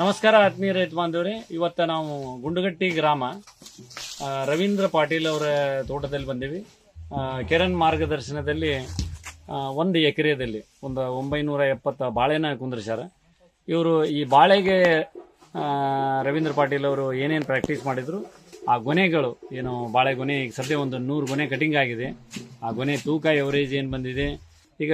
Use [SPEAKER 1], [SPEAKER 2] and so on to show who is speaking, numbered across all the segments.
[SPEAKER 1] ನಮಸ್ಕಾರ ಆತ್ಮೀಯ ರೈತ ಬಾಂಧವರೇ. ಇವತ್ತ ನಾವು ಗುಂಡುಗಟ್ಟಿ ಗ್ರಾಮ ರವೀಂದ್ರ ಪಾಟೀಲ್ ಅವರ ತೋಟದಲ್ಲಿ ಬಂದೀವಿ. ಕಿರಣ್ ಮಾರ್ಗದರ್ಶನದಲ್ಲಿ ಒಂದು ಎಕರೆದಲ್ಲಿ ಒಂದು ಒಂಬೈನೂರ ಎಪ್ಪತ್ತ ಬಾಳೆನ ಕುಂದ್ರಿಸ್ಯಾರ. ಇವರು ಈ ಬಾಳೆಗೆ ರವೀಂದ್ರ ಪಾಟೀಲ್ ಅವರು ಏನೇನು ಪ್ರಾಕ್ಟೀಸ್ ಮಾಡಿದ್ರು, ಆ ಗೊನೆಗಳು, ಏನು ಬಾಳೆ ಗೊನೆ, ಈಗ ಸದ್ಯ ಒಂದು ನೂರು ಗೊನೆ ಕಟಿಂಗ್ ಆಗಿದೆ. ಆ ಗೊನೆ ತೂಕ ಎವರೇಜ್ ಏನು ಬಂದಿದೆ? ಈಗ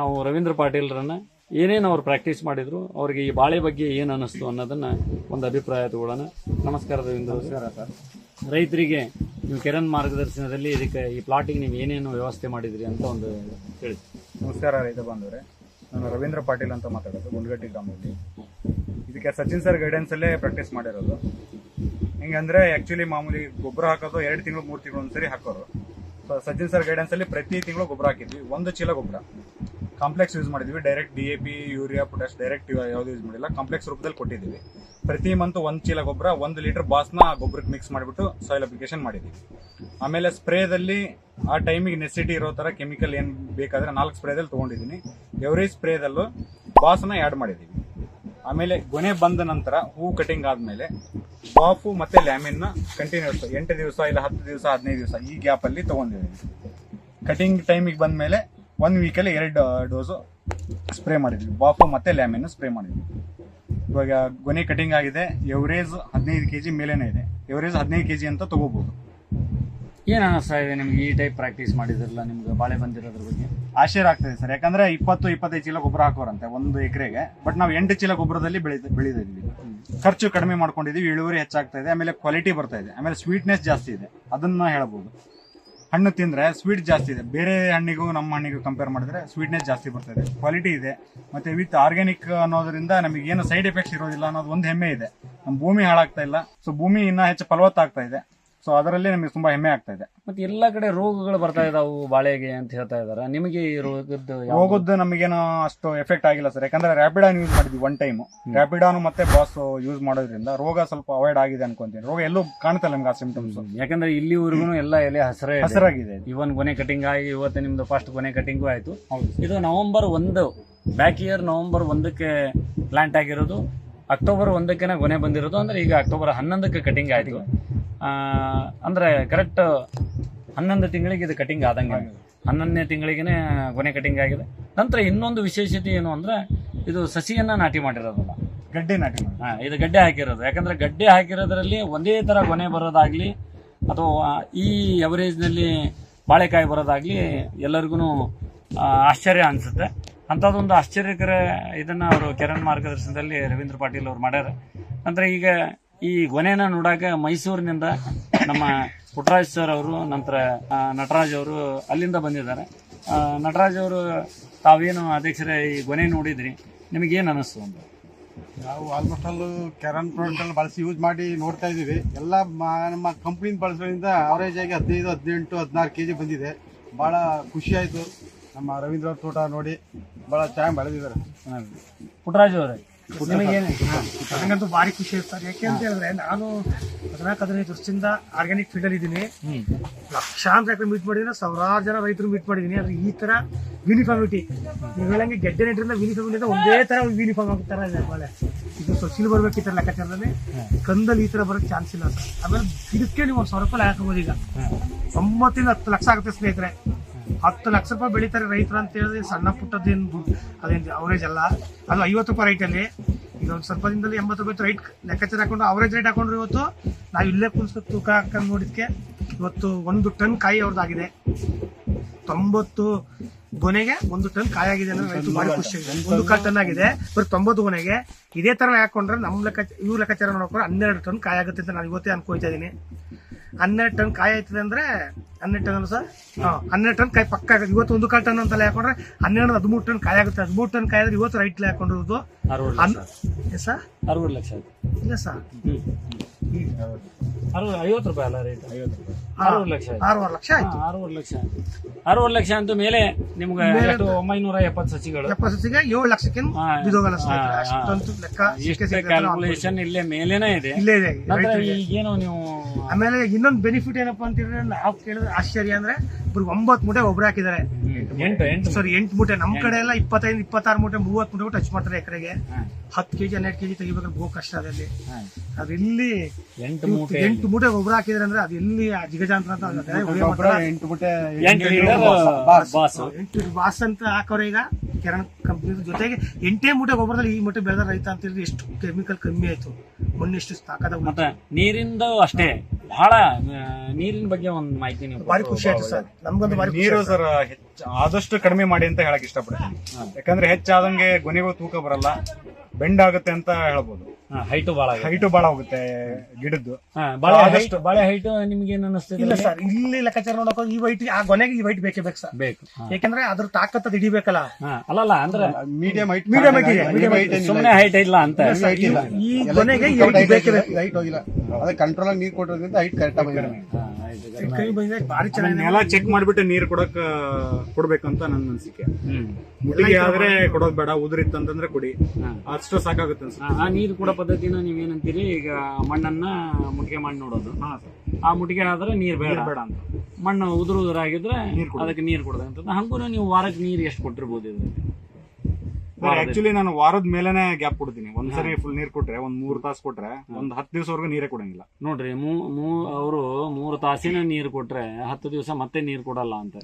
[SPEAKER 1] ನಾವು ರವೀಂದ್ರ ಪಾಟೀಲ್ರನ್ನ ಏನೇನು ಅವ್ರು ಪ್ರಾಕ್ಟೀಸ್ ಮಾಡಿದ್ರು ಅವ್ರಿಗೆ ಈ ಬಾಳೆ ಬಗ್ಗೆ ಏನು ಅನ್ನಿಸ್ತು ಅನ್ನೋದನ್ನ ಒಂದು ಅಭಿಪ್ರಾಯ ತಗೊಳ್ಳೋಣ. ನಮಸ್ಕಾರ ರವೀಂದ್ರ.
[SPEAKER 2] ನಮಸ್ಕಾರ ಸರ್.
[SPEAKER 1] ರೈತರಿಗೆ ನೀವು ಕಿರಣ್ ಮಾರ್ಗದರ್ಶನದಲ್ಲಿ ಇದಕ್ಕೆ ಈ ಪ್ಲಾಟಿಗೆ ನೀವು ಏನೇನು ವ್ಯವಸ್ಥೆ ಮಾಡಿದ್ರಿ ಅಂತ ಒಂದು ಹೇಳಿ.
[SPEAKER 2] ನಮಸ್ಕಾರ ರೈತ ಬಾಂಧವರೇ. ನಾನು ರವೀಂದ್ರ ಪಾಟೀಲ್ ಅಂತ ಮಾತಾಡೋದು ಗುಂಡ್ಗಟ್ಟಿ ಗ್ರಾಮದಲ್ಲಿ. ಇದಕ್ಕೆ ಸಚಿನ್ ಸರ್ ಗೈಡೆನ್ಸಲ್ಲೇ ಪ್ರಾಕ್ಟೀಸ್ ಮಾಡಿರೋದು. ಹೆಂಗೆ ಅಂದರೆ ಆ್ಯಕ್ಚುಲಿ ಮಾಮೂಲಿ ಗೊಬ್ಬರ ಹಾಕೋದು ಎರಡು ತಿಂಗಳು ಮೂರು ತಿಂಗಳು ಒಂದ್ಸರಿ ಹಾಕೋರು. ಸೊ ಸಚಿನ್ ಸರ್ ಗೈಡೆನ್ಸಲ್ಲಿ ಪ್ರತಿ ತಿಂಗಳು ಗೊಬ್ಬರ ಹಾಕಿದ್ವಿ. ಒಂದು ಚೀಲ ಗೊಬ್ಬರ. ಕಾಂಪ್ಲೆಕ್ಸ್ ಯೂಸ್ ಮಾಡಿದ್ವಿ. Direct D A P urea potash direct ಯಾವುದು ಯೂಸ್ ಮಾಡಿಲ್ಲ. ಕಾಂಪ್ಲೆಕ್ಸ್ ರೂಪದಲ್ಲಿ ಕೊಟ್ಟಿದ್ದೀವಿ. ಪ್ರತಿ ಮಂತ್ ಒಂದು ಚೀಲ ಗೊಬ್ಬರ, ಒಂದು ಲೀಟರ್ ಬಾಸ್ನ ಗೊಬ್ಬರಕ್ಕೆ ಮಿಕ್ಸ್ ಮಾಡಿಬಿಟ್ಟು ಸಾಯಿಲ್ ಅಪ್ಲಿಕೇಶನ್ ಮಾಡಿದ್ದೀವಿ. ಆಮೇಲೆ ಸ್ಪ್ರೇದಲ್ಲಿ ಆ ಟೈಮಿಗೆ ನೆಸಿಟಿ ಇರೋ ಥರ ಕೆಮಿಕಲ್ ಏನು ಬೇಕಾದ್ರೆ ನಾಲ್ಕು ಸ್ಪ್ರೇದಲ್ಲಿ ತೊಗೊಂಡಿದ್ದೀನಿ. ಎವ್ರಿ ಸ್ಪ್ರೇದಲ್ಲೂ ಬಾಸ್ನ ಆ್ಯಡ್ ಮಾಡಿದ್ದೀವಿ. ಆಮೇಲೆ ಗೊನೆ ಬಂದ ನಂತರ ಹೂ ಕಟಿಂಗ್ ಆದಮೇಲೆ ಬಾಫು ಮತ್ತೆ ಲ್ಯಾಮಿನ್ನ ಕಂಟಿನ್ಯೂಸ್ ಎಂಟು ದಿವಸ ಇಲ್ಲ ಹತ್ತು ದಿವಸ, ಹದಿನೈದು ದಿವಸ ಈ ಗ್ಯಾಪಲ್ಲಿ ತೊಗೊಂಡಿದ್ದೀನಿ ಕಟಿಂಗ್ ಟೈಮಿಗೆ ಬಂದಮೇಲೆ ಒನ್ ವೀಕಲ್ಲಿ ಎರಡು ಡೋಸು ಸ್ಪ್ರೇ ಮಾಡಿದ್ವಿ. ಬಾಫು ಮತ್ತು ಲ್ಯಾಮಿನು ಸ್ಪ್ರೇ ಮಾಡಿದ್ವಿ. ಇವಾಗ ಗೊನೆ ಕಟಿಂಗ್ ಆಗಿದೆ. ಎವರೇಜ್ ಹದಿನೈದು ಕೆ ಜಿ ಮೇಲೇನೇ ಇದೆ. ಎವರೇಜ್ ಹದಿನೈದು ಕೆ ಜಿ ಅಂತ ತಗೋಬಹುದು
[SPEAKER 1] ಏನು ಅನ್ನಿಸ್ತಾ ಇದೆ ನಿಮ್ಗೆ ಈ ಟೈಪ್ ಪ್ರಾಕ್ಟೀಸ್ ಮಾಡಿದ್ರಲ್ಲ ನಿಮ್ಗೆ ಬಾಳೆ ಬಂದಿರೋದ್ರ ಬಗ್ಗೆ?
[SPEAKER 2] ಆಶ್ಚರ್ಯ ಆಗ್ತದೆ ಸರ್. ಯಾಕಂದ್ರೆ ಇಪ್ಪತ್ತು ಇಪ್ಪತ್ತೈದು ಚೀಲ ಗೊಬ್ಬರ ಹಾಕೋರಂತೆ ಒಂದು ಎಕರೆಗೆ. ಬಟ್ ನಾವು ಎಂಟು ಚೀಲ ಗೊಬ್ಬರದಲ್ಲಿ ಬೆಳೆದ ಬೆಳೆದಿದ್ವಿ. ಖರ್ಚು ಕಡಿಮೆ ಮಾಡ್ಕೊಂಡಿದೀವಿ. ಇಳುವರಿ ಹೆಚ್ಚಾಗ್ತಾ ಇದೆ. ಆಮೇಲೆ ಕ್ವಾಲಿಟಿ ಬರ್ತಾ ಇದೆ. ಆಮೇಲೆ ಸ್ವೀಟ್ನೆಸ್ ಜಾಸ್ತಿ ಇದೆ. ಅದನ್ನ ಹೇಳ್ಬೋದು. ಹಣ್ಣು ತಿಂದರೆ ಸ್ವೀಟ್ ಜಾಸ್ತಿ ಇದೆ. ಬೇರೆ ಹಣ್ಣಿಗೂ ನಮ್ಮ ಹಣ್ಣಿಗೂ ಕಂಪೇರ್ ಮಾಡಿದ್ರೆ ಸ್ವೀಟ್ನೆಸ್ ಜಾಸ್ತಿ ಬರ್ತಾ ಇದೆ. ಕ್ವಾಲಿಟಿ ಇದೆ. ಮತ್ತೆ ವಿತ್ ಆರ್ಗ್ಯಾನಿಕ್ ಅನ್ನೋದರಿಂದ ನಮಗೆ ಏನು ಸೈಡ್ ಎಫೆಕ್ಟ್ಸ್ ಇರೋದಿಲ್ಲ ಅನ್ನೋದು ಒಂದು ಹೆಮ್ಮೆ ಇದೆ. ನಮ್ಮ ಭೂಮಿ ಹಾಳಾಗ್ತಾ ಇಲ್ಲ. ಸೊ ಭೂಮಿ ಇನ್ನೂ ಹೆಚ್ಚು ಫಲವತ್ತಾಗ್ತಾ ಇದೆ. ಸೊ ಅದರಲ್ಲಿ ನಿಮಗೆ ತುಂಬಾ ಹೆಮ್ಮೆ ಆಗ್ತಾ ಇದೆ.
[SPEAKER 1] ಮತ್ತೆ ಎಲ್ಲ ಕಡೆ ರೋಗಗಳು ಬರ್ತಾ ಇದಾವು ಬಾಳೆಗೆ ಅಂತ ಹೇಳ್ತಾ ಇದಾರೆ. ನಿಮಗೆ ಈ ರೋಗದ್ದು ರೋಗದ್ದು
[SPEAKER 2] ಹೋಗೋದು ನಮಗೇನೋ ಅಷ್ಟು ಎಫೆಕ್ಟ್ ಆಗಿಲ್ಲ ಸರ್ ಯಾಕಂದ್ರೆ ರ್ಯಾಪಿಡಾನ್ ಯೂಸ್ ಮಾಡಿದ್ವಿ ಒನ್ ಟೈಮ್ ರ್ಯಾಪಿಡಾನು ಮತ್ತೆ ಬಾಸ್ ಯೂಸ್ ಮಾಡೋದ್ರಿಂದ ರೋಗ ಸ್ವಲ್ಪ ಅವಾಯ್ಡ್ ಆಗಿದೆ ಅನ್ಕೊಂತೀನಿ. ರೋಗ ಎಲ್ಲೂ ಕಾಣ್ತಲ್ಲ ನಿಮ್ಗೆ ಆ ಸಿಂಪ್ಟಮ್ಸ್
[SPEAKER 1] ಯಾಕಂದ್ರೆ ಇಲ್ಲಿವರೆಗೂ ಎಲ್ಲ ಎಲೆ ಹಸಿರೇ ಹಸರಾಗಿದೆ
[SPEAKER 2] ಹಸಿರಾಗಿದೆ. ಇದು.
[SPEAKER 1] ಇವನ್ ಕೊನೆ ಕಟಿಂಗ್ ಆಗಿ ಇವತ್ತು ನಿಮ್ದು ಫಸ್ಟ್ ಕೊನೆ ಕಟಿಂಗು ಆಯ್ತು.
[SPEAKER 2] ಹೌದು
[SPEAKER 1] ಇದು ನವೆಂಬರ್ ಒಂದು. ಬ್ಯಾಕ್ ಇಯರ್ ನವೆಂಬರ್ ಒಂದಕ್ಕೆ ಪ್ಲಾಂಟ್ ಆಗಿರೋದು. ಅಕ್ಟೋಬರ್ ಒಂದಕ್ಕೆ ಕೊನೆ ಬಂದಿರೋದು. ಅಂದ್ರೆ ಈಗ ಅಕ್ಟೋಬರ್ ಹನ್ನೊಂದಕ್ಕೆ ಕಟಿಂಗ್ ಆಯ್ತು. ಅಂದ್ರೆ ಕರೆಕ್ಟ್ ಹನ್ನೊಂದು ತಿಂಗಳಿಗೆ ಇದು ಕಟಿಂಗ್ ಆದಂಗೆ ಹನ್ನೊಂದನೇ ತಿಂಗಳಿಗೆ ಕೊನೆ ಕಟಿಂಗ್ ಆಗಿದೆ. ನಂತರ ಇನ್ನೊಂದು ವಿಶೇಷತೆ ಏನು ಅಂದ್ರೆ ಇದು ಸಸಿಯನ್ನ ನಾಟಿ ಮಾಡಿರೋದಲ್ಲ.
[SPEAKER 2] ಗಡ್ಡೆ ನಾಟಿ ಮಾಡಿ.
[SPEAKER 1] ಇದು ಗಡ್ಡೆ ಹಾಕಿರೋದು. ಯಾಕಂದ್ರೆ ಗಡ್ಡೆ ಹಾಕಿರೋದ್ರಲ್ಲಿ ಒಂದೇ ತರ ಕೊನೆ ಬರೋದಾಗ್ಲಿ ಅಥವಾ ಈ ನಲ್ಲಿ ಬಾಳೆಕಾಯಿ ಬರೋದಾಗ್ಲಿ ಎಲ್ಲರಿಗೂ ಆಶ್ಚರ್ಯ ಅನ್ಸುತ್ತೆ. ಅಂಥದ್ದೊಂದು ಆಶ್ಚರ್ಯಕರ ಇದನ್ನ ಅವರು ಕೆರನ್ ಮಾರ್ಗದರ್ಶನದಲ್ಲಿ ರವೀಂದ್ರ ಪಾಟೀಲ್ ಅವ್ರು ಮಾಡ್ಯಾರ. ನಂತರ ಈಗ ಈ ಗೊನೆನ ನೋಡಾಕ ಮೈಸೂರಿನಿಂದ ನಮ್ಮ ಪುಟ್ರಾಜ್ ಸರ್ ಅವರು ನಂತರ ನಟರಾಜ್ ಅವರು ಅಲ್ಲಿಂದ ಬಂದಿದ್ದಾರೆ. ನಟರಾಜ್ ಅವರು ತಾವೇನು ಅಧ್ಯಕ್ಷರೇ ಈ ಗೊನೆ ನೋಡಿದ್ರಿ? ನಿಮಗೇನು ಅನಿಸ್ತು ಅಂತ?
[SPEAKER 3] ನಾವು ಆಲ್ಮೋಸ್ಟ್ ಆಲ್ ಕ್ಯಾರನ್ ಪ್ರಾಡಕ್ಟ್ ಎಲ್ಲ ಬಳಸಿ ಯೂಸ್ ಮಾಡಿ ನೋಡ್ತಾ ಇದ್ದೀವಿ. ಎಲ್ಲ ನಮ್ಮ ಕಂಪ್ನಿ ಬಳಸೋದ್ರಿಂದ ಅವರೇಜ್ ಆಗಿ ಹದಿನೈದು ಹದಿನೆಂಟು ಹದಿನಾರು ಕೆ ಜಿ ಬಂದಿದೆ. ಭಾಳ ಖುಷಿ ಆಯಿತು. ನಮ್ಮ ರವೀಂದ್ರ ತೋಟ ನೋಡಿ ಭಾಳ ಚೆನ್ನಾಗಿ ಬೆಳೆದಿದ್ದಾರೆ.
[SPEAKER 1] ಪುಟ್ಟರಾಜ್ ಅವರೇ.
[SPEAKER 4] ನನಗಂತೂ ಭಾರಿ ಖುಷಿ ಇರ್ತಾರೆ. ಯಾಕೆ ಅಂತ ಹೇಳಿದ್ರೆ ನಾನು ಹದಿನಾಲ್ಕು ಹದಿನೈದು ವರ್ಷದಿಂದ ಆರ್ಗ್ಯಾನಿಕ್ ಫೀಲ್ಡ್ ಅಲ್ಲಿ ಇದ್ದೀನಿ. ಲಕ್ಷಾಂತರ ಎಕರೆ ಮೀಟ್ ಮಾಡಿದ್ರೆ ಸಾವಿರಾರು ಜನ ರೈತರು ಮೀಟ್ ಮಾಡಿದ್ದೀನಿ. ಆದ್ರೆ ಈ ತರ ಯೂನಿಫಾರ್ಮಿಟಿ ನೀವು ಹೇಳಂಗೆ ಗೆಡ್ಡೆ ನೆಟ್ರಿಂದ ಯೂನಿಫಾರ್ಮಿಟಿ ಒಂದೇ ತರ ಯೂನಿಫಾರ್ಮ್ ಆಗ್ತಾರ ಬಾಳೆ ಇದು ಸೊಸಿಲ್ ಬರ್ಬೇಕು ಈ ತರ ಲೆಕ್ಕಾಚಾರದಲ್ಲಿ. ಕಂದಲ್ಲಿ ಈ ತರ ಬರೋಕ್ಕೆ ಚಾನ್ಸ್ ಇಲ್ಲ ಸರ್. ಆಮೇಲೆ ಇದಕ್ಕೆ ನೀವು ಒಂದು ಸಾವಿರ ರೂಪಾಯಿ ಹಾಕಬಹುದು ಈಗ. ಒಂಬತ್ತಿಂದ ಹತ್ತು ಲಕ್ಷ ಆಗುತ್ತೆ ಸ್ನೇಹಿತರೆ. ಹತ್ತು ಲಕ್ಷ ರೂಪಾಯಿ ಬೆಳೀತಾರೆ ರೈತರು ಅಂತ ಹೇಳಿದ್ರೆ ಸಣ್ಣ ಪುಟ್ಟದೇನು ದುಡ್ಡು. ಅದೇನು ಅವರೇಜ್ ಅಲ್ಲ? ಅದು ಐವತ್ತು ರೂಪಾಯಿ ರೈಟಲ್ಲಿ ಈಗ ಒಂದು ಸ್ವಲ್ಪ ದಿನದಲ್ಲಿ ಎಂಬತ್ತು ರೂಪಾಯಿ ರೈಟ್ ಲೆಕ್ಕಾಚಾರ ಹಾಕೊಂಡು ಅವರೇಜ್ ರೇಟ್ ಹಾಕೊಂಡ್ರೆ ಇವತ್ತು. ನಾವು ಇಲ್ಲೇ ಕುಣಿಸ್ಕೊಂಡು ತೂಕ ಹಾಕೊಂಡು ನೋಡಿದ್ಕೆ ಇವತ್ತು ಒಂದು ಟನ್ ಕಾಯಿ ಅವ್ರದ್ದಾಗಿದೆ ತೊಂಬತ್ತು ಗೊನೆಗೆ ಒಂದು ಟನ್ ಕಾಯಿ ಆಗಿದೆ ಅಂದ್ರೆ ರೈತ ಭಾರಿ ಖುಷಿ. ಒಂದು ಕಾಲು ಟನ್ ಆಗಿದೆ. ಬರೀ ತೊಂಬತ್ತು ಗೊನೆಗೆ. ಇದೇ ತರ ಹಾಕೊಂಡ್ರೆ ನಮ್ಮ ಲೆಕ್ಕ, ಇವ್ರ ಲೆಕ್ಕಾಚಾರ ನೋಡ್ಕೊಂಡ್ರೆ ಹನ್ನೆರಡು ಟನ್ ಕಾಯಿ ಆಗುತ್ತೆ ಅಂತ ನಾನು ಇವತ್ತೇ ಅನ್ಕೋತಾ ಇದೀನಿ ಹನ್ನೆರಡು ಟನ್ ಕಾಯಿ ಆಯ್ತದೆ ಅಂದ್ರೆ ಹನ್ನೆರಡು ಟನ್ ಸರ್? ಹಾಂ ಹನ್ನೆರಡು ಟನ್ ಕಾಯಿ ಪಕ್ಕ ಆಗುತ್ತೆ. ಇವತ್ತು ಒಂದು ಕಾಲು ಟನ್ ಅಂತಲೇ ಹಾಕೊಂಡ್ರೆ ಹನ್ನೆರಡು ಹದಿಮೂರು ಟನ್ ಕಾಯಿ ಆಗುತ್ತೆ. ಹದಿಮೂರು ಟನ್ ಕಾಯಿ ಆದ್ರೆ ಇವತ್ತು ರೈಟ್ ಹಾಕೊಂಡಿರೋದು.
[SPEAKER 1] ಲಕ್ಷ.
[SPEAKER 4] Yes sir?
[SPEAKER 1] ಅರವತ್ತು ಲಕ್ಷ ಆಯ್ತು.
[SPEAKER 4] ಇಲ್ಲ ಸರ್.
[SPEAKER 1] ಅರವತ್ತು ಐವತ್ತು ರೂಪಾಯಿ ಅಲ್ಲ ರೇಟ್ ಆರೂವರೆ ಲಕ್ಷ ಆಯ್ತು.
[SPEAKER 4] ಆರೂವರೆ ಲಕ್ಷ ಆಯ್ತು.
[SPEAKER 1] ಹಾ, ಅರವತ್ತು ಲಕ್ಷ ಅರವತ್ತು ಲಕ್ಷ ಅಂತ ಮೇಲೆ ನಿಮ್ಗೆ ಎಷ್ಟು ಒಂಬೈನೂರ ಎಪ್ಪತ್ತು ಸಸಿಗಳು.
[SPEAKER 4] ಎಪ್ಪತ್ತಿಗೆ ಏಳು ಲಕ್ಷಕ್ಕೆ
[SPEAKER 1] ಹಾ,
[SPEAKER 4] ಬಿದೋಗಲ್ಲ
[SPEAKER 1] ಹಾ, ಹಾ.
[SPEAKER 4] ಅಷ್ಟಂತೂ ಲೆಕ್ಕ ಸಿಕ್ಕೇ ಸಿಗುತ್ತೆ.
[SPEAKER 1] ಕ್ಯಾಲ್ಕುಲೇಷನ್ ಇಲ್ಲೇ ಮೇಲೇನೆ ಇದೆ.
[SPEAKER 4] ಇಲ್ಲೇ ಇದೆ
[SPEAKER 1] ನಂತರ
[SPEAKER 4] ರೈತರಿಗೆ.
[SPEAKER 1] ಈಗೇನು ನೀವು
[SPEAKER 4] ಆಮೇಲೆ ಇನ್ನೊಂದು ಬೆನಿಫಿಟ್ ಏನಪ್ಪಾ ಅಂತ ಹೇಳಿದ್ರೆ ನಾವು ಕೇಳಿದ್ರೆ ಆಶ್ಚರ್ಯ ಅಂದ್ರೆ ಒಬ್ರು ಒಂಬತ್ ಮೂಟೆ ಒಬ್ರು ಹಾಕಿದ್ದಾರೆ. ಸರಿ ಎಂಟು ಮೂಟೆ. ನಮ್ ಕಡೆ ಎಲ್ಲ ಇಪ್ಪತ್ತೈದು ಇಪ್ಪತ್ತಾರು ಮೂಟೆ ಮೂವತ್ತು ಮೂಟೆ ಟಚ್ ಮಾಡ್ತಾರೆ ಎಕರೆಗೆ.
[SPEAKER 1] ಹತ್
[SPEAKER 4] ಹತ್ತು ಕೆಜಿ ಹನ್ನೆರಡು ಕೆಜಿ ತೆಗಿಬೇಕಾದ್ರೆ ಬಹು ಕಷ್ಟ ಅದಲ್ಲಿ.
[SPEAKER 1] ಅದಿಲ್ಲಿ
[SPEAKER 4] ಅದು ಇಲ್ಲಿ
[SPEAKER 1] ಎಂಟು ಮೂಟೆ.
[SPEAKER 4] ಒಬ್ರು ಹಾಕಿದ್ರೆ ಅಂದ್ರೆ ಅದು ಎಲ್ಲಿ ಆ ಜಿಗಜಾಂತರ ಅಂತ
[SPEAKER 3] ಎಂಟು
[SPEAKER 1] ಬಾಸ್.
[SPEAKER 4] ಅಂತ ಹಾಕೋರೆ ಈಗ ಕಿರಣ್ ಕಂಪ್ನಿ ಜೊತೆಗೆ ಎಂಟೇ ಮೂಟೆ ಗೊಬ್ಬರದಲ್ಲಿ ಈ ಮೂಟೆ ಬೆಳೆದ ರೈತ ಅಂತ ಹೇಳಿದ್ರೆ ಎಷ್ಟು ಕೆಮಿಕಲ್ ಕಮ್ಮಿ ಆಯ್ತು. ಮಣ್ಣು ಎಷ್ಟು ತಾಕದ
[SPEAKER 1] ನೀರಿಂದ ನೀರಿಂದು ಅಷ್ಟೇ. ಬಹಳ ನೀರಿನ ಬಗ್ಗೆ ಒಂದು ಮಾಹಿತಿ ನೀವು
[SPEAKER 4] ಭಾರಿ ಖುಷಿ ಆಯ್ತು ಸರ್. ನಮ್ಗೊಂದು ಭಾರಿ
[SPEAKER 2] ನೀರು. ಸರ್ ಹೆಚ್ಚು ಆದಷ್ಟು ಕಡಿಮೆ ಮಾಡಿ ಅಂತ ಹೇಳಕ್ ಇಷ್ಟಪಡ್ತೀನಿ. ಯಾಕಂದ್ರೆ ಹೆಚ್ಚಾದಂಗೆ ಗೊನೆಗೂ ತೂಕ ಬರಲ್ಲ. ಬೆಂಡ್ ಆಗುತ್ತೆ ಅಂತ ಹೇಳ್ಬೋದು.
[SPEAKER 1] ಹೈಟು ಬಹಳ.
[SPEAKER 2] ಹೈಟು ಬಹಳ ಹೋಗುತ್ತೆ ಗಿಡದ್ದು.
[SPEAKER 1] ಬಹಳ ಬಾಳೆ
[SPEAKER 2] ಆದಷ್ಟು-
[SPEAKER 1] ಬಹಳ ಬಾಳೆ ಹೈಟ್ ನಿಮ್ಗೆ ಏನ್ ಅನಿಸ್ತದೆ
[SPEAKER 4] ಇಲ್ಲ ಸರ್ ಇಲ್ಲಿ ಲೆಕ್ಕಾಚಾರ ನೋಡಕ್ ಈ ವೈಟ್ ಆ ಗೊನೆಗೆ ಈ ವೈಟ್ ಬೇಕೇ ಬೇಕು ಸರ್.
[SPEAKER 1] ಬೇಕು
[SPEAKER 4] ಯಾಕಂದ್ರೆ ಅದ್ರ ತಾಕತ್ತ ಹಿಡಿಬೇಕಲ್ಲ.
[SPEAKER 1] ಇಡಿಬೇಕಲ್ಲ ಅಲ್ಲಲ್ಲ ಅಂದ್ರೆ
[SPEAKER 3] ಮೀಡಿಯಂ ಹೈಟ್
[SPEAKER 4] ಮೀಡಿಯಂ ಹೈಟ್ ಇದೆ, medium
[SPEAKER 3] height ಏನಿಲ್ಲ.
[SPEAKER 1] ಸುಮ್ಮನೆ ಹೈಟ್ ಇಲ್ಲ ಅಂತ.
[SPEAKER 3] height ಇಲ್ಲ.
[SPEAKER 4] ಈ ಕೊನೆಗೆ ಈ
[SPEAKER 3] height
[SPEAKER 4] ಬೇಕೇ ಬೇಕು.
[SPEAKER 3] height ಹೋಗಿಲ್ಲ ಅದೇ ಕಂಟ್ರೋಲ್ ಆಗಿ ನೀರ್ ಕೊಟ್ಟೋದ್ರಿಂದ ಹೈಟ್ ಕರೆಕ್ಟ್ ಆಗಿ
[SPEAKER 2] ನೆಲ ಚೆಕ್ ಮಾಡ್ಬಿಟ್ಟು ನೀರು ಕೊಡಕ್ ಕೊಡ್ಬೇಕಂತ ನನ್ ಅನ್ಸಿಕೆ. ಮುಟ್ಟಿಗೆ ಆದ್ರೆ ಕೊಡೋದ್ ಬೇಡ ಉದುರಿತ್ತಂತಂದ್ರೆ ಕೊಡಿ. ಅಷ್ಟು ಸಾಕಾಗುತ್ತೆ ಅನ್ಸುತ್ತೆ.
[SPEAKER 1] ಆ- ಆ ನೀರು ಕೂಡ ಪದ್ಧತಿನ ನೀವೇನಂತೀರಿ? ಈಗ ಮಣ್ಣನ್ನ ಮುಟ್ಟಿಗೆ ಮಾಡಿ ನೋಡೋದು. ಆ ಮುಟ್ಟಿಗೆ ಆದ್ರೆ ನೀರ್ ಬೇಡ.
[SPEAKER 2] ಬೇಡ ಅಂತ.
[SPEAKER 1] ಮಣ್ಣು ಉದುರು ಉದುರಾಗಿದ್ರೆ ಅದಕ್ಕೆ ನೀರು ಕೊಡೋದಂತ ಹಂಗೂ ನೀವು ವಾರಕ್ಕೆ ನೀರು ಎಷ್ಟು ಕೊಟ್ಟಿರ್ಬೋದು ಇದ್ರಲ್ಲಿ?
[SPEAKER 2] ಆಕ್ಚುಲಿ ನಾನು ವಾರದ ಮೇಲೆನೆ ಗ್ಯಾಪ್ ಕೊಡ್ತೀನಿ. ಒಂದ್ಸರಿ ಫುಲ್ ನೀರ್ ಕೊಟ್ರೆ ಒಂದ್ ಮೂರ್ ತಾಸು ಕೊಟ್ರೆ ಒಂದ್ ಹತ್ತು ದಿವಸವರೆಗೂ ನೀರೇ ಕೊಡಂಗಿಲ್ಲ.
[SPEAKER 1] ನೋಡ್ರಿ ಮೂ ಮೂ ಅವರು ಮೂರು ತಾಸಿನ ನೀರು ಕೊಟ್ರೆ ಹತ್ತು ದಿವಸ ಮತ್ತೆ ನೀರು ಕೊಡಲ್ಲ ಅಂತ.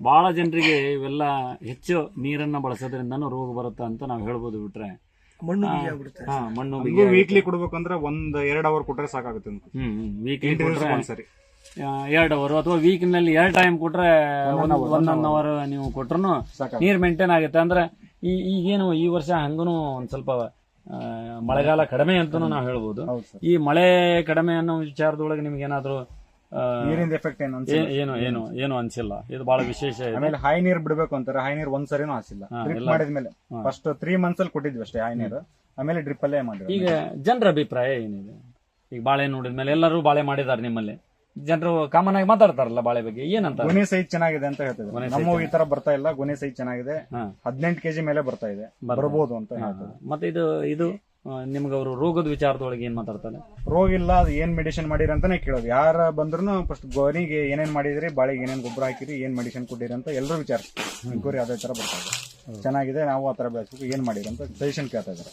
[SPEAKER 1] ಬಹಳ ಜನರಿಗೆ ಇವೆಲ್ಲ ಹೆಚ್ಚು ನೀರನ್ನ ಬಳಸೋದ್ರಿಂದನೂ ರೋಗ ಬರುತ್ತೆ ಅಂತ ನಾವು ಹೇಳ್ಬೋದು ಬಿಟ್ರೆ.
[SPEAKER 4] ಮಣ್ಣು
[SPEAKER 1] ಹಾ. ಮಣ್ಣು ಬಿಗಿ
[SPEAKER 2] ವೀಕ್ಲಿ ಕೊಡ್ಬೇಕಂದ್ರೆ ಒಂದ್ ಎರಡ್ ಅವರ್ ಕೊಟ್ರೆ ಸಾಕಾಗುತ್ತೆ ಅಂತ.
[SPEAKER 1] ಹ್ಮ್ ವೀಕ್ಲಿ
[SPEAKER 2] ಸರಿ ಎರಡ್
[SPEAKER 1] ಕೊಟ್ರೆ
[SPEAKER 2] ಒಂದ್ಸರಿ.
[SPEAKER 1] ಎರಡು ಅವರ್ ಅಥವಾ ವೀಕ್ನಲ್ಲಿ ಎರಡು ಟೈಮ್ ಕೊಟ್ರೆ ಒನ್ ಒನ್ ಅವರ್ ನೀವು ಕೊಟ್ರು. ನೀರ್ ಮೇಂಟೈನ್ ಆಗುತ್ತೆ. ಅಂದ್ರೆ ಈ ಈಗೇನು ಈ ವರ್ಷ ಹಂಗೂ ಒಂದ್ ಸ್ವಲ್ಪ ಮಳೆಗಾಲ ಕಡಿಮೆ ಅಂತಾನು ನಾವು ಹೇಳ್ಬೋದು. ಈ ಮಳೆ ಕಡಿಮೆ ಅನ್ನೋ ವಿಚಾರದೊಳಗೆ ನಿಮ್ಗೆ ಏನಾದ್ರು
[SPEAKER 2] ನೀರಿಂದ ಎಫೆಕ್ಟ್ ಏನು
[SPEAKER 1] ಏನು ಏನು ಏನು ಅನ್ಸಿಲ್ಲ. ಇದು ಬಹಳ ವಿಶೇಷ
[SPEAKER 2] ಆಮೇಲೆ ಹೈ ನೀರ್ ಬಿಡ್ಬೇಕು ಅಂತಾರೆ. ಹೈ ನೀರ್ ಒಂದ್ ಸರಿನೂ ಹಾಸಿಲ್ಲ. ಡ್ರಿಪ್ ಮಾಡಿದ್ಮೇಲೆ ಫಸ್ಟ್ ತ್ರೀ ಮಂತ್ಸ್ ಅಲ್ಲಿ ಕೊಟ್ಟಿದ್ವಿ ಅಷ್ಟೇ ಹೈ ನೀರು. ಆಮೇಲೆ ಡ್ರಿಪ್ ಅಲ್ಲೇ ಮಾಡಿದ್ವಿ
[SPEAKER 1] ಈಗ ಜನರ ಅಭಿಪ್ರಾಯ ಏನಿದೆ? ಈಗ ಬಾಳೆ ನೋಡಿದ್ಮೇಲೆ ಎಲ್ಲರೂ ಬಾಳೆ ಮಾಡಿದ್ದಾರೆ ನಿಮ್ಮಲ್ಲಿ. ಜನರು ಕಾಮನ್ ಆಗಿ ಮಾತಾಡ್ತಾರಲ್ಲ ಬಾಳೆ ಬಗ್ಗೆ ಏನಂತ?
[SPEAKER 2] ಗುಣಿ ಸೈಜ್ ಚೆನ್ನಾಗಿದೆ ಅಂತ ಹೇಳ್ತಿದ್ರು.
[SPEAKER 1] ಗೊನೆ
[SPEAKER 2] ನಮ್ಮ ಈ ತರ ಬರ್ತಾ ಇಲ್ಲ ಗುಣಿ ಸೈಜ್ ಚೆನ್ನಾಗಿದೆ. ಹದಿನೆಂಟು ಕೆಜಿ ಮೇಲೆ ಬರ್ತಾ ಇದೆ. ಬರ್ಬೋದು. ಅಂತ ಹೇಳ್ತಾರೆ.
[SPEAKER 1] ಮತ್ತೆ ಇದು ಇದು ನಿಮ್ಗ ನಿಮ್ಗೆ ಅವರು ರೋಗದ ವಿಚಾರದೊಳಗೆ ಏನ್ ಮಾತಾಡ್ತಾರೆ?
[SPEAKER 2] ರೋಗ ಇಲ್ಲ ಅದು ಏನ್ ಮೆಡಿಸಿನ್ ಮಾಡಿರಿ ಅಂತಾನೆ ಕೇಳೋದು. ಯಾರ ಬಂದ್ರು ಫಸ್ಟ್ ಗೋರಿಗೆ ಏನೇನ್ ಮಾಡಿದ್ರಿ ಬಾಳೆಗೆ ಏನೇನ್ ಗೊಬ್ಬರ ಹಾಕಿರಿ ಏನ್ ಮೆಡಿಸಿನ್ ಕೊಟ್ಟಿರಿ ಅಂತ ಎಲ್ಲರೂ ವಿಚಾರಿಸ್ತಾರೆ. ಗೋರಿ ಅದೇ ತರ ಬರ್ತಾ ಇದೆ. ಚೆನ್ನಾಗಿದೆ ನಾವು ಆ ತರ ಬೆಳೆಸ್ಬೇಕು ಏನ್ ಮಾಡಿರಿ ಅಂತ ಸಜೆಷನ್ ಕೇಳ್ತಾ ಇದಾರೆ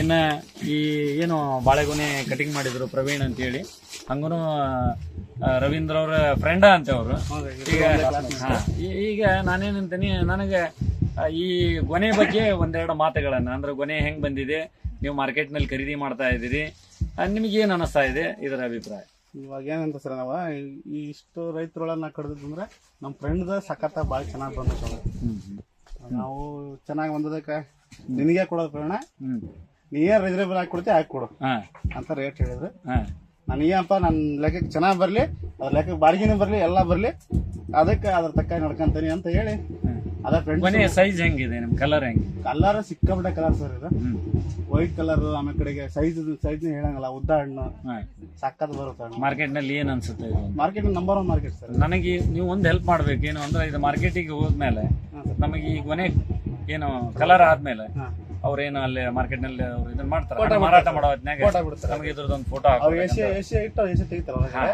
[SPEAKER 1] ಇನ್ನ ಈ ಏನು ಬಾಳೆಗೊನೆ ಕಟಿಂಗ್ ಮಾಡಿದ್ರು ಪ್ರವೀಣ್ ಅಂತ ಹೇಳಿ ಹಂಗೂ ರವೀಂದ್ರ ಅವ್ರ ಫ್ರೆಂಡ ಅಂತ ಅವರು. ಈಗ ಈಗ ನಾನೇನಂತೀನಿ ನನಗೆ ಈ ಗೊನೆ ಬಗ್ಗೆ ಒಂದೆರಡು ಮಾತುಗಳನ್ನ ಅಂದ್ರೆ ಗೊನೆ ಹೆಂಗ್ ಬಂದಿದೆ ನೀವು ಮಾರ್ಕೆಟ್ನಲ್ಲಿ ಖರೀದಿ ಮಾಡ್ತಾ ಇದ್ದೀರಿ ನಿಮ್ಗೆ ಏನ್ ಅನಿಸ್ತಾ ಇದೆ ಇದರ ಅಭಿಪ್ರಾಯ?
[SPEAKER 3] ಇವಾಗ ಏನಂತ ಸರ್ ನಾವ ಈ ಇಷ್ಟು ರೈತರೊಳನ್ನ ಕಡ್ದಿದ್ರೆ ನಮ್ಮ ಫ್ರೆಂಡ್ದ ಸಖತ್ತ ಭಾಳ ಚೆನ್ನಾಗಿ ಬಂದ ನಾವು ಚೆನ್ನಾಗಿ ಬಂದದಕ್ಕೆ ನಿನಗೆ ಕೊಡೋದು ಪ್ರೇರಣ ನೀ ಏನ್ ರಿಸರ್ವೇಬಲ್ ಹಾಕಿ ಕೊಡ್ತೀವಿ ಹಾಕಿ ಕೊಡು ಅಂತ ರೇಟ್ ಹೇಳಿದ್ರು. ನನಗೇನಪ್ಪ ನನ್ನ ಲೆಕ್ಕಕ್ಕೆ ಚೆನ್ನಾಗಿ ಬರಲಿ ಅದ್ರ ಲೆಕ್ಕಕ್ಕೆ ಬಾಡಿಗೆನೂ ಬರಲಿ ಎಲ್ಲ ಬರಲಿ ಅದಕ್ಕೆ ಅದ್ರ ತಕ್ಕ ನಡ್ಕೊಂತೀನಿ ಅಂತ ಹೇಳಿ. ಅದ ಫ್ರೆಂಡ್
[SPEAKER 1] ಮನೆ ಸೈಜ್ ಹೆಂಗಿದೆ ನಿಮ್ಮ ಕಲರ್ ಹೆಂಗೆ?
[SPEAKER 3] ಕಲರ್ ಸಿಕ್ಕಾಪಟ್ಟೆ ಕಲರ್ ಸರ್ ಇದು. ವೈಟ್ ಕಲರ್ ಆಮೇಲೆ ಕಡೆಗೆ ಸೈಜ್ ಸೈಜ್ ಹೇಳಂಗಲ್ಲ ಉದ್ದ ಹಣ್ಣು. ಸಕ್ಕತ್ ಬರುತ್ತೆ
[SPEAKER 1] ಮಾರ್ಕೆಟ್ನಲ್ಲಿ ಏನ್ ಅನ್ಸುತ್ತೆ ಇದು?
[SPEAKER 3] Market number one market sir
[SPEAKER 1] ನನಗೆ ನೀವು ಒಂದು ಹೆಲ್ಪ್ ಮಾಡ್ಬೇಕು ಏನು ಅಂದ್ರೆ ಇದು ಮಾರ್ಕೆಟಿಗೆ ಹೋದ್ಮೇಲೆ ನಮಗೆ ಈ ಕೊನೆ ಏನು ಕಲರ್ ಆದ್ಮೇಲೆ ಅವ್ರೇನು ಅಲ್ಲಿ ಮಾರ್ಕೆಟ್ನಲ್ಲಿ ಅವ್ರು ಇದನ್ನ ಮಾಡ್ತಾರೆ. ಮಾರಾಟ ಮಾಡೋ ಹೊತ್ನ್ಯಾಗ
[SPEAKER 3] ಫೋಟೋ ಬಿಡ್ತಾರೆ.
[SPEAKER 1] ನಮಗೆ ಇದ್ರದ್ದೊಂದು ಫೋಟೋ
[SPEAKER 3] ಅವ್ರು ಎಸಿ ಎಸಿ ಇಟ್ಟು ಎಸಿ ತೆಗಿತಾರೆ ಒಳಗಡೆ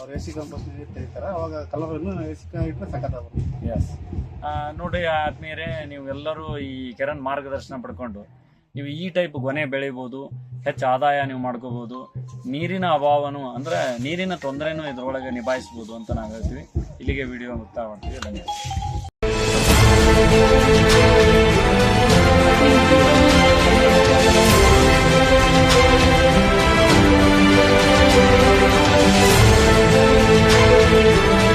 [SPEAKER 3] ಅವ್ರು ಎಸಿ ಕಂಪನಿ ತೆಗಿತಾರೆ. ಅವಾಗ ಕಲರ್ ಇನ್ನು ಎಸಿ ಇಟ್ಟು ಸಖತ್ ಆಗುತ್ತೆ
[SPEAKER 1] ಎಸ್ ನೋಡಿ ಆದ್ಮೇಲೆ ನೀವು ಎಲ್ಲರೂ ಈ ಕೆರನ್ ಮಾರ್ಗದರ್ಶನ ಪಡ್ಕೊಂಡು ನೀವು ಈ ಟೈಪ್ ಗೊನೆ ಬೆಳಿಬೋದು ಹೆಚ್ಚು ಆದಾಯ ನೀವು ಮಾಡ್ಕೋಬಹುದು ನೀರಿನ ಅಭಾವನು ಅಂದ್ರೆ ನೀರಿನ ತೊಂದರೆನೂ ಇದರೊಳಗೆ ನಿಭಾಯಿಸಬಹುದು ಅಂತ ನಾವು ಹೇಳ್ತೀವಿ. ಇಲ್ಲಿಗೆ ವಿಡಿಯೋ ಮುಕ್ತಾಯ ಮಾಡ್ತೀವಿ. ಧನ್ಯವಾದ.